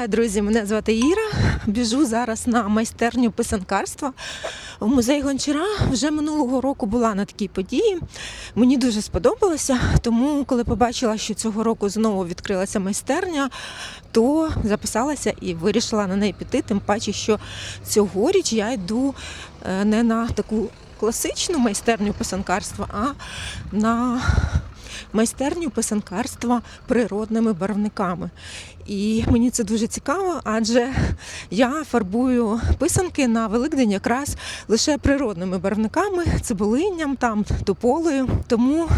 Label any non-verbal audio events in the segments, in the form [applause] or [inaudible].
Вітаю, друзі! Мене звати Іра. Біжу зараз на майстерню писанкарства в музей Гончара. Вже минулого року була на такій події. Мені дуже сподобалося, тому коли побачила, що цього року знову відкрилася майстерня, то записалася і вирішила на неї піти. Тим паче, що цьогоріч я йду е, не на таку класичну майстерню писанкарства, а на майстерню писанкарства природними барвниками. І мені це дуже цікаво, адже я фарбую писанки на Великдень якраз лише природними барвниками, цибулинням, там тополею. Тому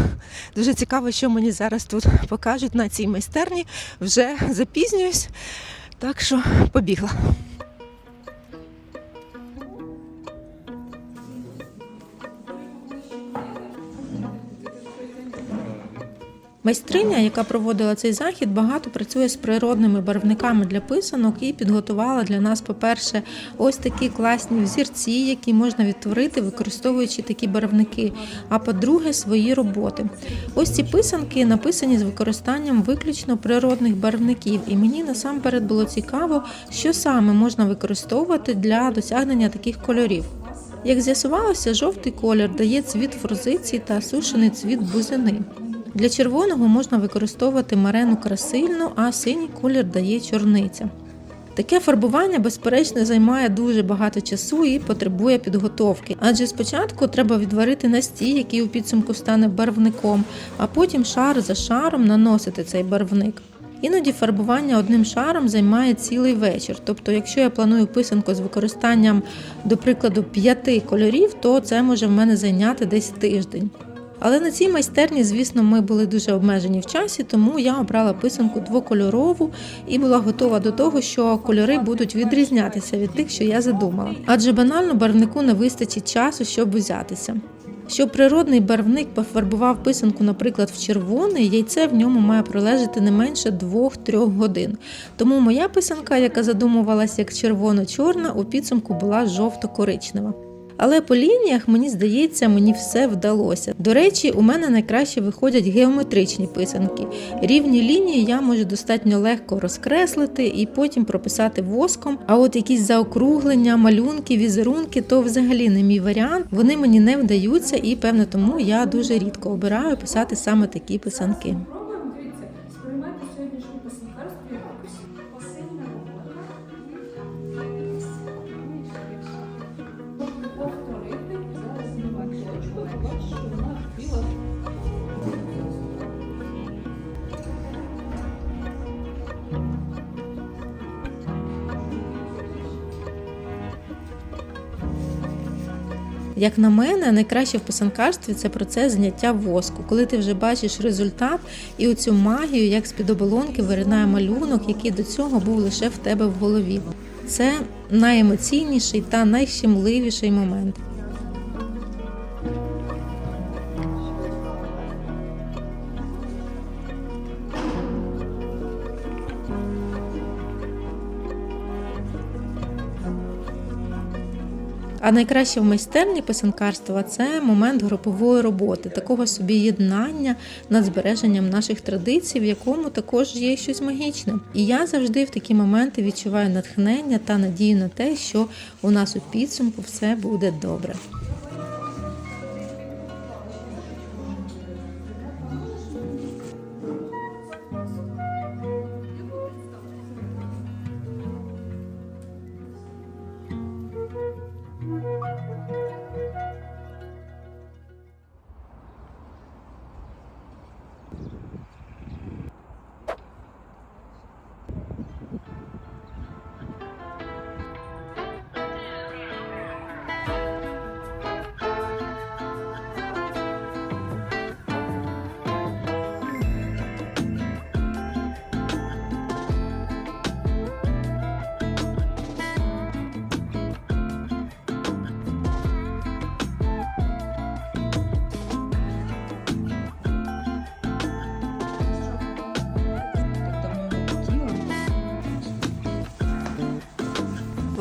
дуже цікаво, що мені зараз тут покажуть на цій майстерні. Вже запізнююсь, так що побігла. Майстриня, яка проводила цей захід, багато працює з природними барвниками для писанок і підготувала для нас, по-перше, ось такі класні взірці, які можна відтворити, використовуючи такі барвники. А по-друге, свої роботи. Ось ці писанки написані з використанням виключно природних барвників, і мені насамперед було цікаво, що саме можна використовувати для досягнення таких кольорів. Як з'ясувалося, жовтий колір дає цвіт форзиції та сушений цвіт бузини. Для червоного можна використовувати марену красильну, а синій колір дає чорниця. Таке фарбування, безперечно, займає дуже багато часу і потребує підготовки, адже спочатку треба відварити настій, який у підсумку стане барвником, а потім шар за шаром наносити цей барвник. Іноді фарбування одним шаром займає цілий вечір. Тобто, якщо я планую писанку з використанням, до прикладу, п'яти кольорів, то це може в мене зайняти десь тиждень. Але на цій майстерні, звісно, ми були дуже обмежені в часі, тому я обрала писанку двокольорову і була готова до того, що кольори будуть відрізнятися від тих, що я задумала. Адже банально барвнику не вистачить часу, щоб взятися. Щоб природний барвник пофарбував писанку, наприклад, в червоний, яйце в ньому має пролежати не менше 2-3 годин. Тому моя писанка, яка задумувалася як червоно-чорна, у підсумку була жовто-коричнева. Але по лініях, мені здається, мені все вдалося. До речі, у мене найкраще виходять геометричні писанки. Рівні лінії я можу достатньо легко розкреслити і потім прописати воском. А от якісь заокруглення, малюнки, візерунки то взагалі не мій варіант. Вони мені не вдаються, і певне тому я дуже рідко обираю писати саме такі писанки. Як на мене, найкраще в писанкарстві це процес зняття воску, коли ти вже бачиш результат і оцю магію, як з-під оболонки виринає малюнок, який до цього був лише в тебе в голові. Це найемоційніший та найщемливіший момент. А найкраще в майстерні писанкарства це момент групової роботи, такого собі єднання над збереженням наших традицій, в якому також є щось магічне. І я завжди в такі моменти відчуваю натхнення та надію на те, що у нас у підсумку все буде добре.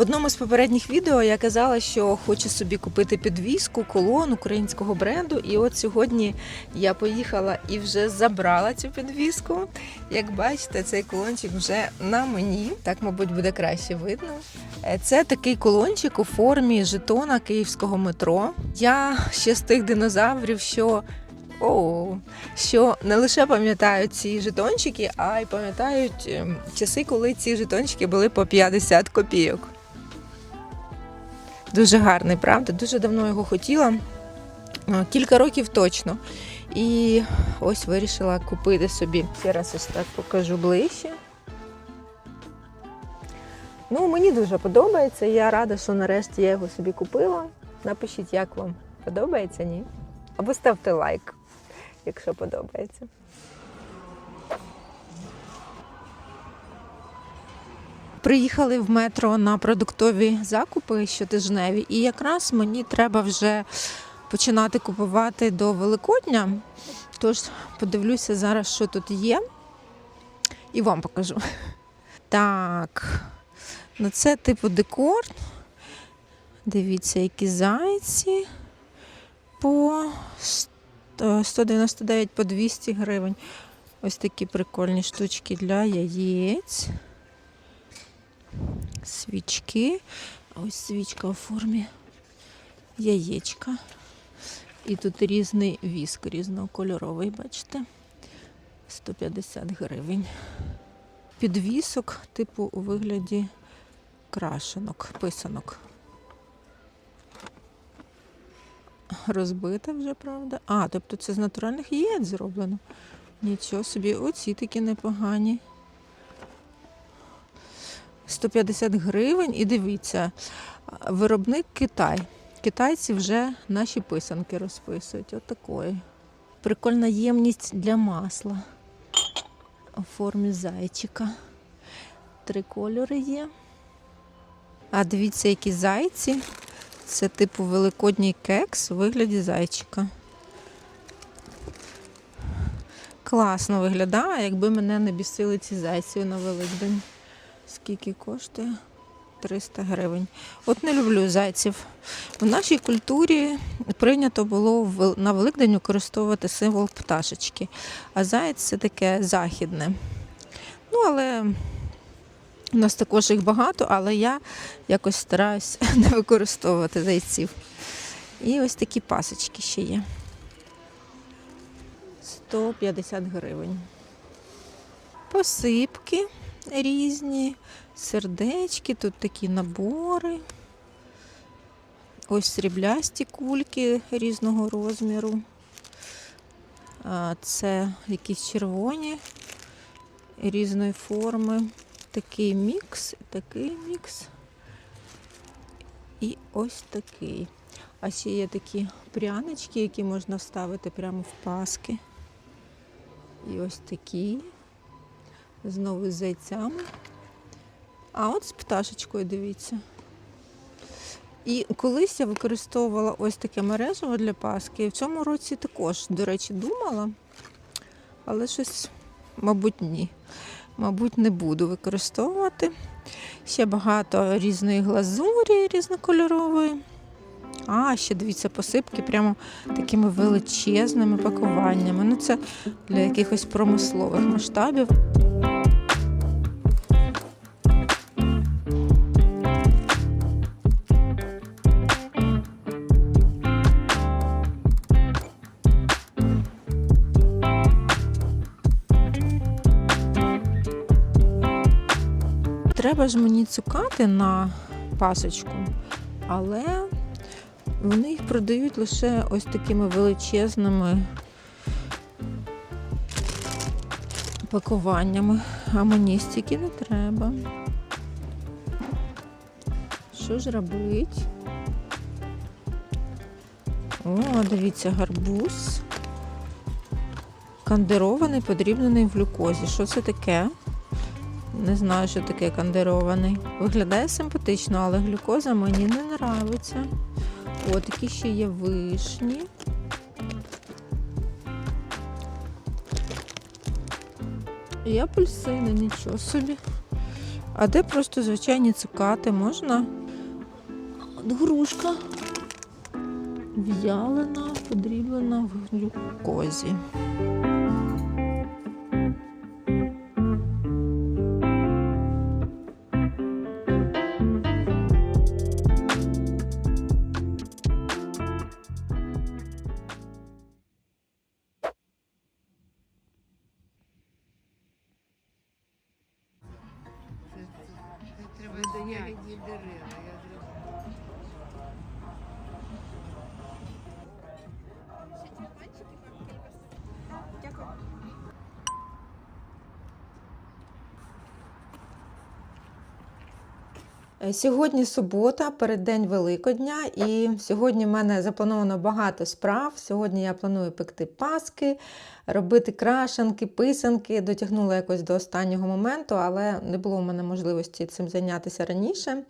Одному з попередніх відео я казала, що хочу собі купити підвіску, колон українського бренду. І от сьогодні я поїхала і вже забрала цю підвіску. Як бачите, цей колончик вже на мені. Так, мабуть, буде краще видно. Е, Це такий колончик у формі жетона київського метро. Я ще з тих динозаврів, що. О, що не лише пам'ятають ці жетончики, а й пам'ятають ем, часи, коли ці жетончики були по 50 копійок. Дуже гарний, правда? Дуже давно його хотіла. Кілька років точно. І ось вирішила купити собі. Ще раз ось так покажу ближче. Ну, мені дуже подобається. Я рада, що нарешті я його собі купила. Напишіть, як вам подобається, ні? Або ставте лайк, якщо подобається. Приїхали в метро на продуктові закупи щотижневі, і якраз мені треба вже починати купувати до Великодня. Тож подивлюся зараз, що тут є, і вам покажу. Так, ну це типу декор. Дивіться, які зайці по 199 по 200 гривень. Ось такі прикольні штучки для яєць. Свічки. Ось свічка у формі яєчка. І тут різний віск, різнокольоровий, бачите? 150 гривень. Підвісок, типу, у вигляді крашенок, писанок. Розбита вже, правда? А, тобто це з натуральних яєць зроблено. Нічого собі, оці такі непогані. 150 гривень. І дивіться, виробник Китай. Китайці вже наші писанки розписують. Отакої. Прикольна ємність для масла у формі зайчика. Три кольори є. А дивіться, які зайці. Це типу великодній кекс у вигляді зайчика. Класно виглядає, якби мене не бісили ці зайці на Великдень. Скільки коштує? 300 гривень. От не люблю зайців. У нашій культурі прийнято було на Великдень використовувати символ пташечки. А заєць це таке західне. Ну, але у нас також їх багато, але я якось стараюсь [laughs] не використовувати зайців. І ось такі пасочки ще є. 150 гривень. Посипки різні, сердечки, тут такі набори. Ось сріблясті кульки різного розміру. Це якісь червоні різної форми. Такий мікс, такий мікс. І ось такий. А ще є такі прянички, які можна вставити прямо в паски. І ось такі. Знову з зайцями. А от з пташечкою, дивіться. І колись я використовувала ось таке мережево для паски. І в цьому році також, до речі, думала, але щось, мабуть, ні. Мабуть, не буду використовувати. Ще багато різної глазурі різнокольорової. А, ще дивіться, посипки прямо такими величезними пакуваннями. Ну, це для якихось промислових масштабів. Треба ж мені цукати на пасочку, але вони їх продають лише ось такими величезними пакуваннями, а мені стільки не треба. Що ж робить? О, дивіться, гарбуз. Кандирований, подрібнений в глюкозі. Що це таке? Не знаю, що таке кандирований. Виглядає симпатично, але глюкоза мені не нравиться. О, такі ще є вишні. І апельсини, нічого собі. А де просто звичайні цукати можна? От грушка в'ялена, подріблена в глюкозі. До ягідні дерева. Сьогодні субота, переддень Великодня, і сьогодні в мене заплановано багато справ. Сьогодні я планую пекти паски, робити крашенки, писанки. Дотягнула якось до останнього моменту, але не було в мене можливості цим зайнятися раніше.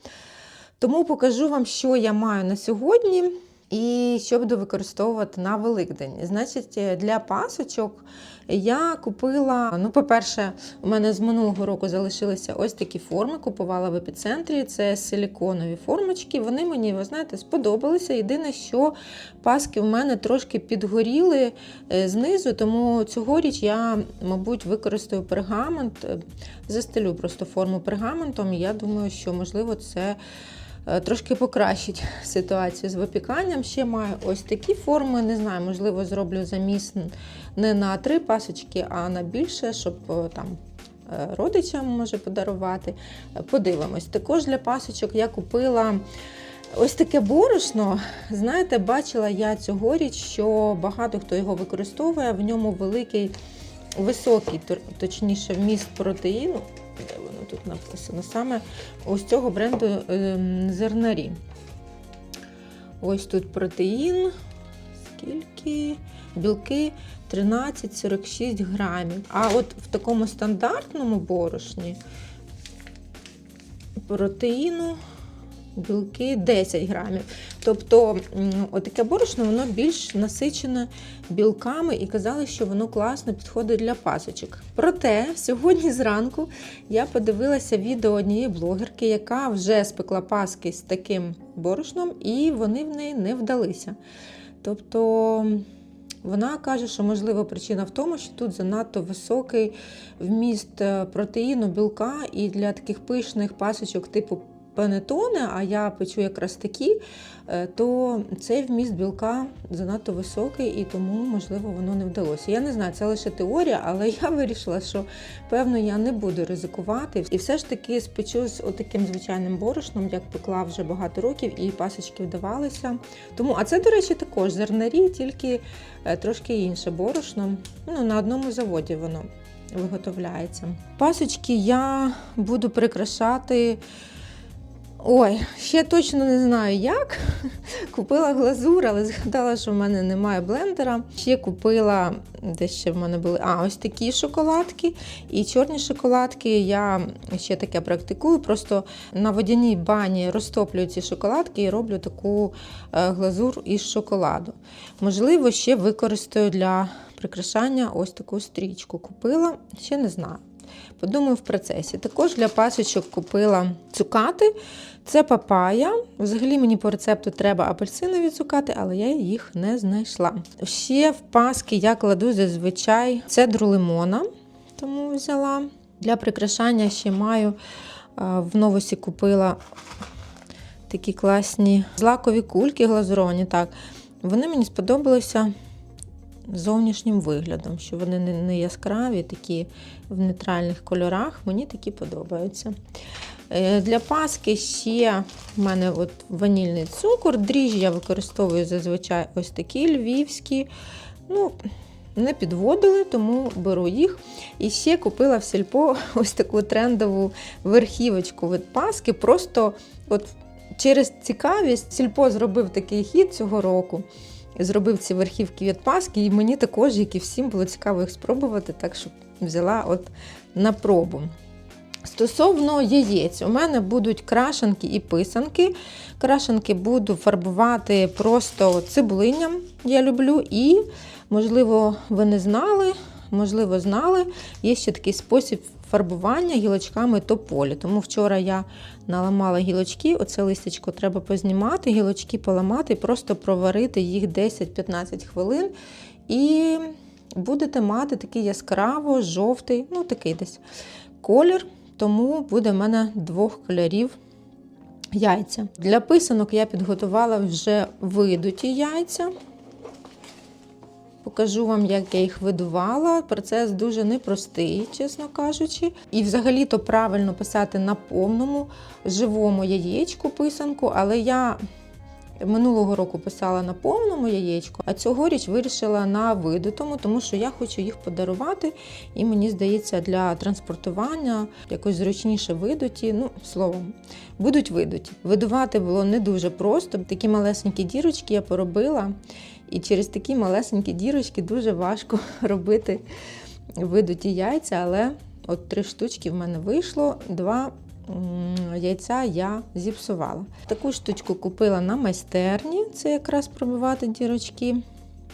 Тому покажу вам, що я маю на сьогодні і що буду використовувати на Великдень. Значить, для пасочок я купила, ну, по-перше, у мене з минулого року залишилися ось такі форми. Купувала в епіцентрі. Це силіконові формочки. Вони мені, ви знаєте, сподобалися. Єдине, що паски в мене трошки підгоріли е, знизу, тому цьогоріч я, мабуть, використаю пергамент, е, застелю просто форму пергаментом. Я думаю, що можливо це. Е, Трошки покращить ситуацію з випіканням. Ще маю ось такі форми. Не знаю, можливо, зроблю заміс не на три пасочки, а на більше, щоб е, там е, родичам може подарувати. Подивимось. Також для пасочок я купила. Ось таке борошно. Знаєте, бачила я цьогоріч, що багато хто його використовує, в ньому великий, високий, точніше, вміст протеїну. Де воно тут написано? Саме ось цього бренду ем, зернарі. Ось тут протеїн. Скільки? Білки 13-46 грамів. А от в такому стандартному борошні протеїну білки 10 грамів. Тобто отаке борошно воно більш насичене білками і казали, що воно класно підходить для пасочок. Проте сьогодні зранку я подивилася відео однієї блогерки, яка вже спекла паски з таким борошном, і вони в неї не вдалися. Тобто. Вона каже, що можливо причина в тому, що тут занадто високий вміст е, протеїну, білка, і для таких пишних пасочок типу панетоне, а я печу якраз такі, е, то цей вміст білка занадто високий і тому, можливо, воно не вдалося. Я не знаю, це лише теорія, але я вирішила, що певно я не буду ризикувати. І все ж таки спечу з отаким звичайним борошном, як пекла вже багато років, і пасочки вдавалися. Тому, а це, до речі, також зернарі, тільки е, трошки інше борошно. Ну, на одному заводі воно виготовляється. Пасочки я буду прикрашати. Ой, ще точно не знаю як. Купила глазур, але згадала, що в мене немає блендера. Ще купила, де ще в мене були. А, ось такі шоколадки. І чорні шоколадки я ще таке практикую. Просто на водяній бані розтоплюю ці шоколадки і роблю таку е, глазур із шоколаду. Можливо, ще використаю для прикрашання ось таку стрічку. Купила, ще не знаю. Подумаю в процесі. Також для пасочок купила цукати. Це папая. Взагалі мені по рецепту треба апельсинові цукати, але я їх не знайшла. Ще в паски я кладу зазвичай цедру лимона, тому взяла. Для прикрашання ще маю в новосі купила такі класні злакові кульки глазуровані. Так. Вони мені сподобалися зовнішнім виглядом, що вони не, яскраві, такі в нейтральних кольорах. Мені такі подобаються. Е, Для паски ще в мене от ванільний цукор. Дріжджі я використовую зазвичай ось такі львівські. Ну, не підводили, тому беру їх. І ще купила в сільпо [laughs] ось таку трендову верхівочку від паски. Просто от через цікавість сільпо зробив такий хід цього року. Зробив ці верхівки від паски, і мені також, як і всім, було цікаво їх спробувати, так що взяла от на пробу. Стосовно яєць, у мене будуть крашенки і писанки. Крашенки буду фарбувати просто цибулинням, я люблю. І, можливо, ви не знали, можливо, знали, є ще такий спосіб фарбування гілочками тополі. Тому вчора я наламала гілочки, оце листячко треба познімати, гілочки поламати, просто проварити їх 10-15 хвилин. І будете мати такий яскраво жовтий, ну такий десь колір. Тому буде в мене двох кольорів яйця. Для писанок я підготувала вже видуті яйця. Покажу вам, як я їх видувала. Процес дуже непростий, чесно кажучи. І взагалі-то правильно писати на повному живому яєчку писанку, але я минулого року писала на повному яєчку, а цьогоріч вирішила на видутому, тому що я хочу їх подарувати. І мені здається, для транспортування якось зручніше видуті. Ну, словом, будуть видуті. Видувати було не дуже просто. Такі малесенькі дірочки я поробила. І через такі малесенькі дірочки дуже важко [laughs] робити видуті яйця, але от три штучки в мене вийшло, два яйця я зіпсувала. Таку штучку купила на майстерні, це якраз пробивати дірочки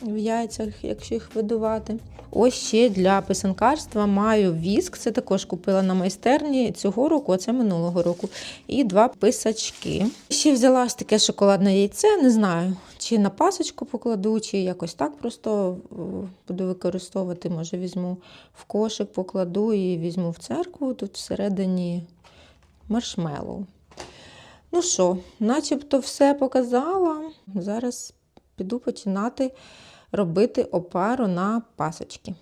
в яйцях, якщо їх видувати. Ось ще для писанкарства маю віск, це також купила на майстерні цього року, а це минулого року. І два писачки. Ще взяла ось таке шоколадне яйце, не знаю, чи на пасочку покладу, чи якось так просто е, буду використовувати. Може, візьму в кошик, покладу і візьму в церкву. Тут всередині маршмеллоу. Ну що, начебто все показала. Зараз піду починати робити опару на пасочки.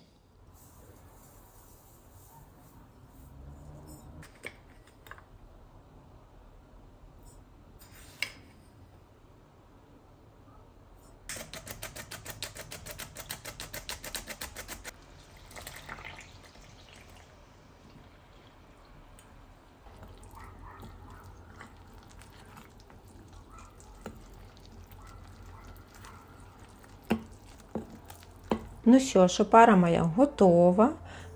Ну що ж, опара моя готова.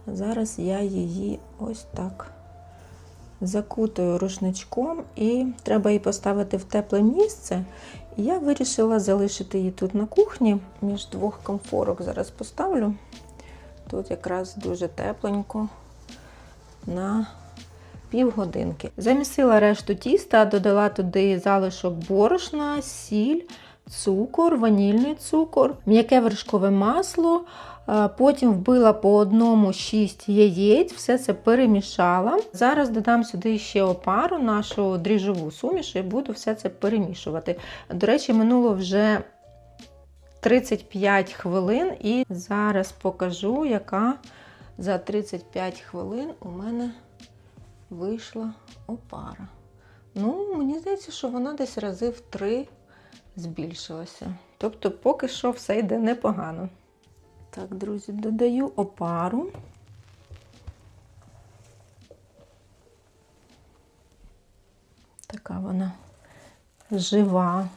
Зараз я її ось так закутаю рушничком і треба її поставити в тепле місце. Я вирішила залишити її тут на кухні. Між двох комфорок зараз поставлю. Тут якраз дуже тепленько на півгодинки. Замісила решту тіста, додала туди залишок борошна, сіль, цукор, ванільний цукор, м'яке вершкове масло. Е, потім вбила по одному 6 яєць, все це перемішала. Зараз додам сюди ще опару, нашу дріжджову суміш, і буду все це перемішувати. До речі, минуло вже 35 хвилин, і зараз покажу, яка за 35 хвилин у мене вийшла опара. Ну, Мені здається, що вона десь рази в 3 збільшилося. Тобто, поки що все йде непогано. Так, друзі, додаю опару. Така вона жива.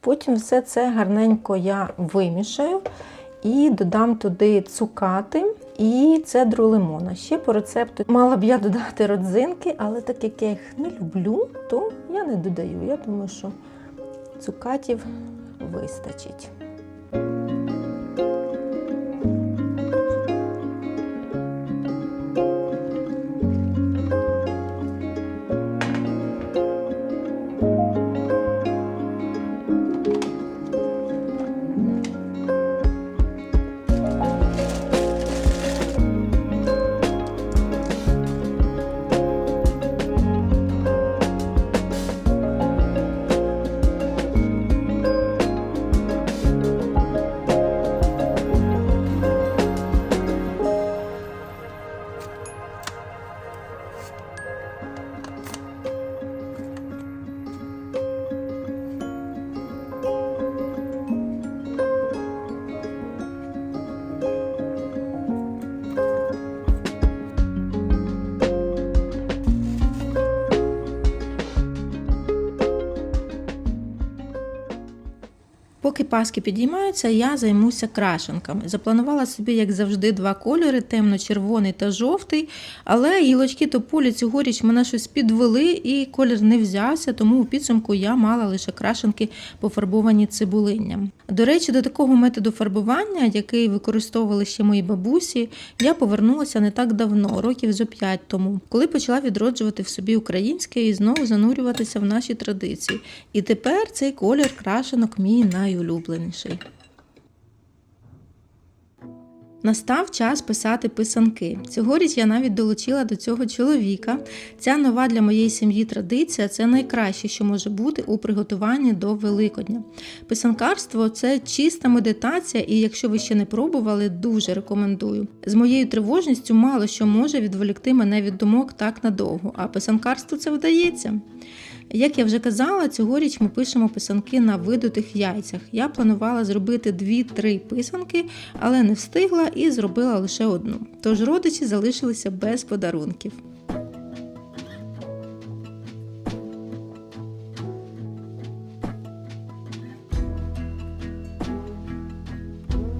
Потім все це гарненько я вимішаю і додам туди цукати і цедру лимона. Ще по рецепту мала б я додати родзинки, але так як я їх не люблю, то я не додаю. Я думаю, що цукатів вистачить. Поки паски підіймаються, я займуся крашенками. Запланувала собі, як завжди, два кольори: темно-червоний та жовтий. Але гілочки тополі цьогоріч мене щось підвели, і колір не взявся, тому у підсумку я мала лише крашенки, пофарбовані цибулинням. До речі, до такого методу фарбування, який використовували ще мої бабусі, я повернулася не так давно, років зо п'ять тому, коли почала відроджувати в собі українське і знову занурюватися в наші традиції. І тепер цей колір крашенок мій найулюбленіший. Настав час писати писанки. Цьогоріч я навіть долучила до цього чоловіка. Ця нова для моєї сім'ї традиція це найкраще, що може бути у приготуванні до Великодня. Писанкарство це чиста медитація, і якщо ви ще не пробували, дуже рекомендую. З моєю тривожністю мало що може відволікти мене від думок так надовго, а писанкарству це вдається. Як я вже казала, цьогоріч ми пишемо писанки на видутих яйцях. Я планувала зробити 2-3 писанки, але не встигла і зробила лише одну. Тож родичі залишилися без подарунків.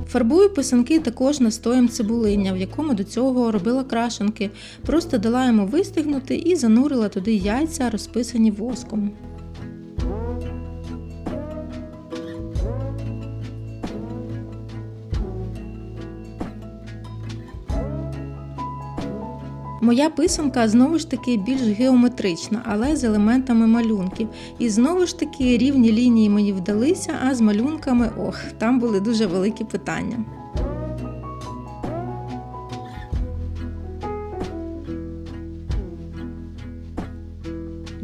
Фарбую писанки також настоєм цибулиння, в якому до цього робила крашенки. Просто дала йому вистигнути і занурила туди яйця, розписані воском. Моя писанка знову ж таки більш геометрична, але з елементами малюнків. І знову ж таки рівні лінії мені вдалися, а з малюнками ох, там були дуже великі питання.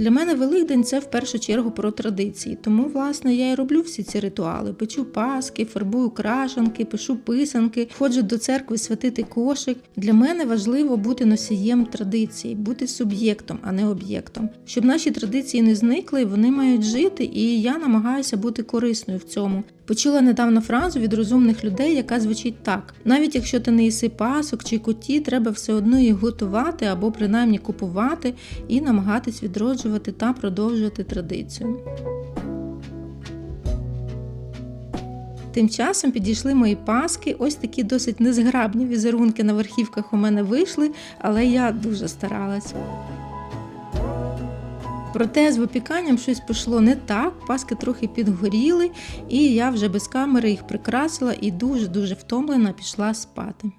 Для мене Великдень це в першу чергу про традиції. Тому, власне, я і роблю всі ці ритуали: печу паски, фарбую крашанки, пишу писанки, ходжу до церкви святити кошик. Для мене важливо бути носієм традиції, бути суб'єктом, а не об'єктом. Щоб наші традиції не зникли, вони мають жити, і я намагаюся бути корисною в цьому. Почула недавно фразу від розумних людей, яка звучить так: навіть якщо ти не їси пасок чи коті, треба все одно їх готувати або принаймні купувати і намагатись відроджувати та продовжувати традицію. Тим часом підійшли мої паски. Ось такі досить незграбні візерунки на верхівках у мене вийшли, але я дуже старалась. Проте з випіканням щось пішло не так, паски трохи підгоріли, і я вже без камери їх прикрасила і дуже-дуже втомлена пішла спати.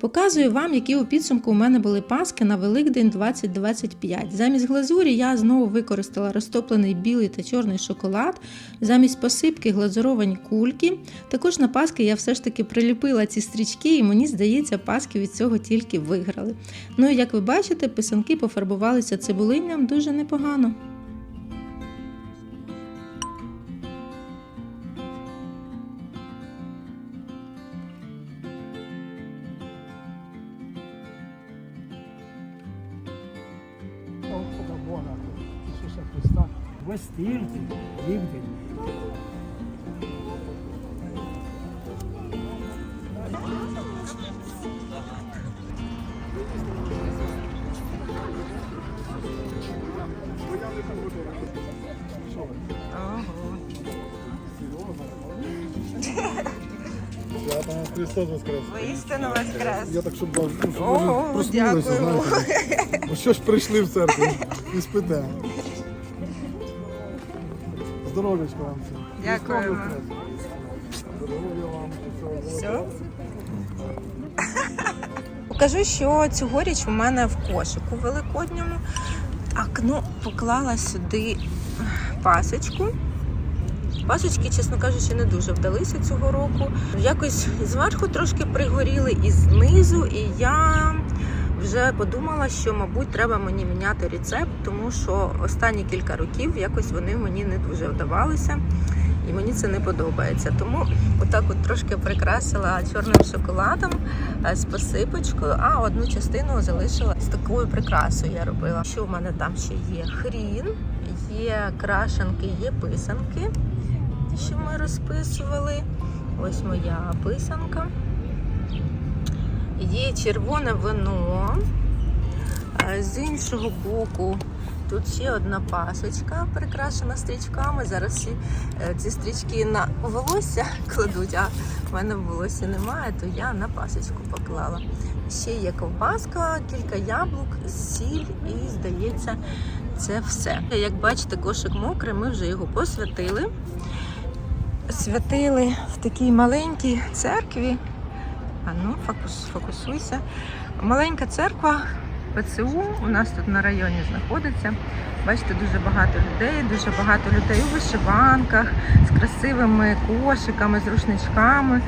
Показую вам, які у підсумку у мене були паски на Великдень 2025. Замість глазурі я знову використала розтоплений білий та чорний шоколад, замість посипки глазуровані кульки. Також на паски я все ж таки приліпила ці стрічки, і мені здається, паски від цього тільки виграли. Ну і як ви бачите, писанки пофарбувалися цибулинням дуже непогано. Весь тиждень, Христос Воскрес. Воістину воскрес. Я так, щоб ну, щоб проснулися, дякую. знаєте. Ну що ж прийшли в церкву і спите. Здоров'ячка вам. Дякуємо. Христос Здоров'я вам. Все. [laughs] Покажу, що цьогоріч у мене в кошику великодньому. Так, ну поклала сюди пасочку. Пасочки, чесно кажучи, не дуже вдалися цього року. Якось зверху трошки пригоріли і знизу, і я вже подумала, що, мабуть, треба мені міняти рецепт, тому що останні кілька років якось вони мені не дуже вдавалися. І мені це не подобається. Тому отак от трошки прикрасила чорним шоколадом е, з посипочкою, а одну частину залишила з такою прикрасою. Я робила. Що в мене там ще є? Хрін, є крашенки, є писанки, що ми розписували. Ось моя писанка. Є червоне вино. Е, З іншого боку Тут ще одна пасочка, прикрашена стрічками. Зараз всі е, ці стрічки на волосся [laughs] кладуть, а в мене волосся немає, то я на пасочку поклала. Ще є ковбаска, кілька яблук, сіль і, здається, це все. Як бачите, кошик мокрий, ми вже його посвятили. Святили в такій маленькій церкві. А ну, фокус, фокусуйся. Маленька церква ПЦУ у нас тут на районі знаходиться. Бачите, дуже багато людей, дуже багато людей у вишиванках, з красивими кошиками, з рушничками.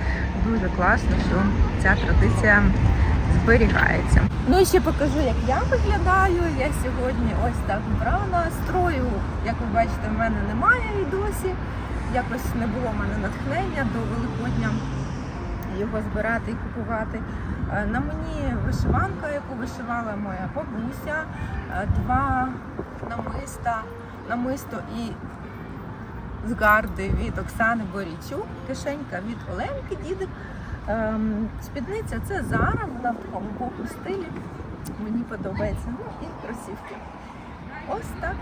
Дуже класно, що ця традиція зберігається. Ну і ще покажу, як я виглядаю. Я сьогодні ось так вбрана. Строю, як ви бачите, в мене немає і досі. Якось не було в мене натхнення до Великодня його збирати і купувати. Е, На мені вишиванка, яку вишивала моя бабуся, е, два намиста, намисто і згарди від Оксани Борічук, кишенька від Оленки Дідик. Ем, Спідниця це Зара, вона в такому боку стилі. Мені подобається. Ну і кросівки. Ось так.